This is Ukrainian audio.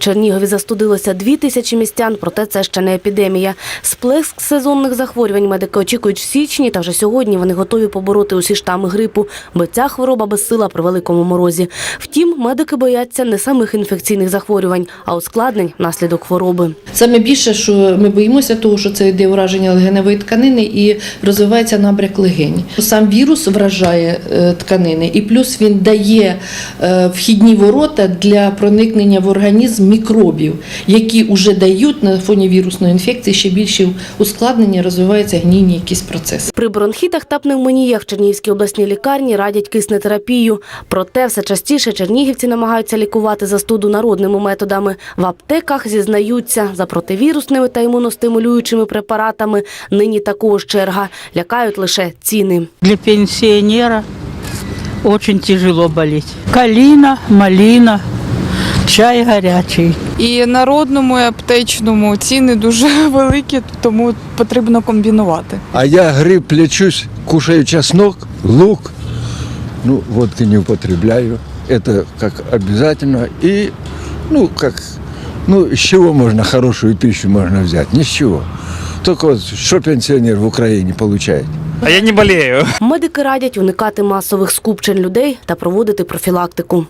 Чернігові застудилося дві тисячі містян, проте це ще не епідемія. Сплеск сезонних захворювань медики очікують в січні, та вже сьогодні вони готові побороти усі штами грипу, бо ця хвороба безсила при великому морозі. Втім, медики бояться не самих інфекційних захворювань, а ускладнень внаслідок хвороби. Саме більше, що ми боїмося того, що це йде ураження легеневої тканини і розвивається набряк легень. Сам вірус вражає е, тканини, і плюс він дає е, вхідні ворота для проникнення в організм мікробів, які вже дають на фоні вірусної інфекції ще більше ускладнення, розвиваються гнійні якісь процеси. При бронхітах та пневмоніях в Чернігівській обласній лікарні радять киснетерапію. Проте все частіше чернігівці намагаються лікувати застуду народними методами. В аптеках зізнаються за противірусними та імуностимулюючими препаратами. Нині також черга. Лякають лише ціни. Для пенсионера очень тяжело болеть. Калина, малина, чай горячий. І народному, і аптечному ціни дуже великі, тому потрібно комбінувати. А я гриб лечусь, кушаю чеснок, лук. Ну, водки не употребляю. Это как обязательно. И, ну, как, ну, с чего можно хорошую пищу можно взять? Ни с чего. Только вот что пенсионер в Украине получает? А я не болею. Медики радять уникати масових скупчень людей та проводити профілактику.